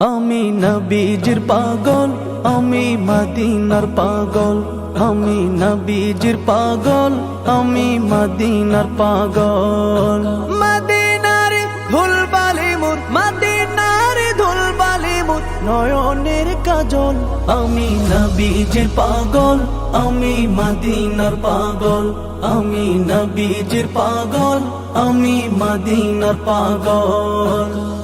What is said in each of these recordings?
আমি নবীজির পাগল আমি মদিনার পাগল। আমি নবীজির পাগল আমি মদিনার পাগল। মদিনার ধুলবালি মুর মদিনার ধুলবালি মুর নয়নের কাজল। আমি নবীজির পাগল আমি মদিনার পাগল। আমি নবীজির পাগল আমি মদিনার পাগল।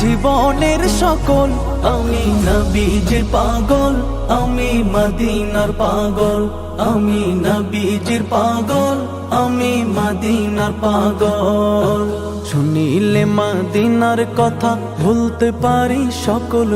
জীবনের সকল, আমি নবীজির পাগল, আমি মদিনার পাগল, আমি নবীজির পাগল, আমি মদিনার পাগল। শুনিলে মদিনার কথা ভুলতে পারি সকল